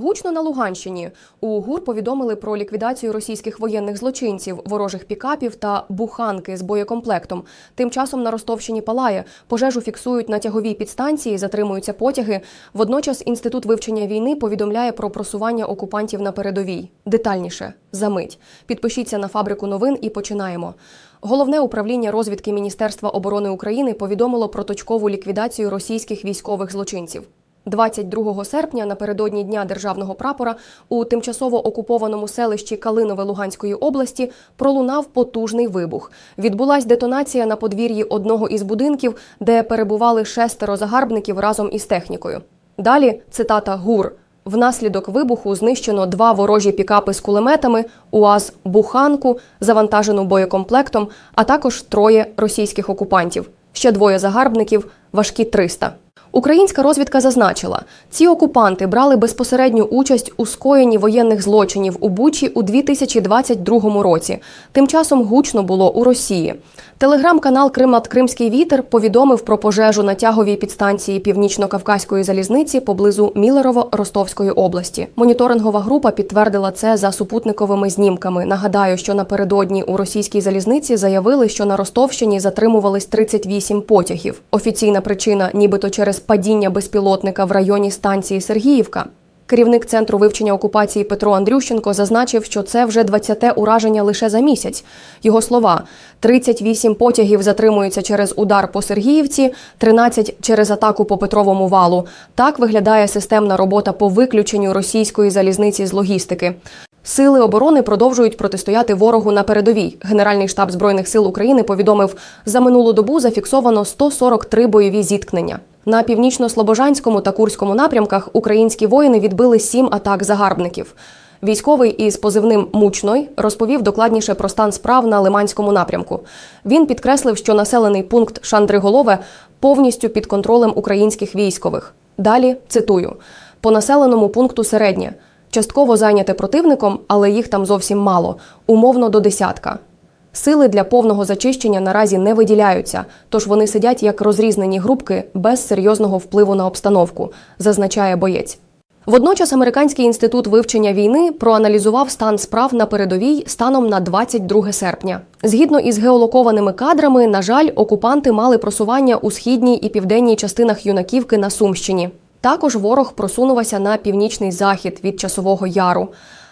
Гучно на Луганщині у ГУР повідомили про ліквідацію російських воєнних злочинців, ворожих пікапів та буханки з боєкомплектом. Тим часом на Ростовщині палає. Пожежу фіксують на тяговій підстанції, затримуються потяги. Водночас інститут вивчення війни повідомляє про просування окупантів на передовій. Детальніше за мить. Підпишіться на фабрику новин і починаємо. Головне управління розвідки Міністерства оборони України повідомило про точкову ліквідацію російських військових злочинців. 22 серпня, напередодні Дня державного прапора, у тимчасово окупованому селищі Калинове Луганської області пролунав потужний вибух. Відбулась детонація на подвір'ї одного із будинків, де перебували шестеро загарбників разом із технікою. Далі цитата ГУР. Внаслідок вибуху знищено два ворожі пікапи з кулеметами, УАЗ Буханку, завантажену боєкомплектом, а також троє російських окупантів. Ще двоє загарбників, важкі 300. Українська розвідка зазначила, ці окупанти брали безпосередню участь у скоєнні воєнних злочинів у Бучі у 2022 році. Тим часом гучно було у Росії. Телеграм-канал Крим над Кримський вітер повідомив про пожежу на тяговій підстанції Північно-Кавказької залізниці поблизу Мілерово-Ростовської області. Моніторингова група підтвердила це за супутниковими знімками. Нагадаю, що напередодні у російській залізниці заявили, що на Ростовщині затримувались 38 потягів. Офіційна причина, нібито через падіння безпілотника в районі станції Сергіївка. Керівник центру вивчення окупації Петро Андрющенко зазначив, що це вже 20-те ураження лише за місяць. Його слова: 38 потягів затримуються через удар по Сергіївці, 13 через атаку по Петровому валу. Так виглядає системна робота по виключенню російської залізниці з логістики. Сили оборони продовжують протистояти ворогу на передовій. Генеральний штаб збройних сил України повідомив, за минулу добу зафіксовано 143 бойові зіткнення. На північно-слобожанському та курському напрямках українські воїни відбили сім атак загарбників. Військовий із позивним Мучной розповів докладніше про стан справ на Лиманському напрямку. Він підкреслив, що населений пункт Шандриголове повністю під контролем українських військових. Далі цитую: по населеному пункту середнє. Частково зайняте противником, але їх там зовсім мало, умовно до десятка. Сили для повного зачищення наразі не виділяються, тож вони сидять як розрізнені групки без серйозного впливу на обстановку, зазначає боєць. Водночас Американський інститут вивчення війни проаналізував стан справ на передовій станом на 22 серпня. Згідно із геолокованими кадрами, на жаль, окупанти мали просування у східній і південній частинах юнаківки на Сумщині. Також ворог просунувся на північний захід від часового яру.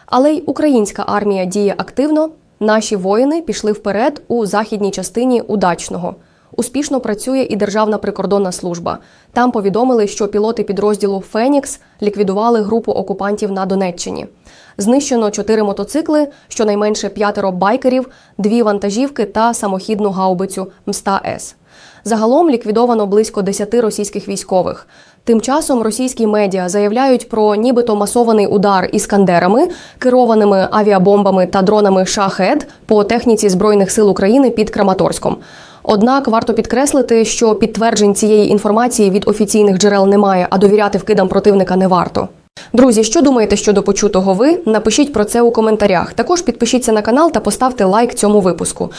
Але й українська армія діє активно. Наші воїни пішли вперед у західній частині удачного. Успішно працює і Державна прикордонна служба. Там повідомили, що пілоти підрозділу Фенікс ліквідували групу окупантів на Донеччині. Знищено чотири мотоцикли, щонайменше п'ятеро байкерів, дві вантажівки та самохідну гаубицю Мста С. Загалом ліквідовано близько 10 російських військових. Тим часом російські медіа заявляють про нібито масований удар іскандерами, керованими авіабомбами та дронами Шахед по техніці збройних сил України під Краматорськом. Однак варто підкреслити, що підтверджень цієї інформації від офіційних джерел немає, а довіряти вкидам противника не варто. Друзі, що думаєте щодо почутого ви? Напишіть про це у коментарях. Також підпишіться на канал та поставте лайк цьому випуску.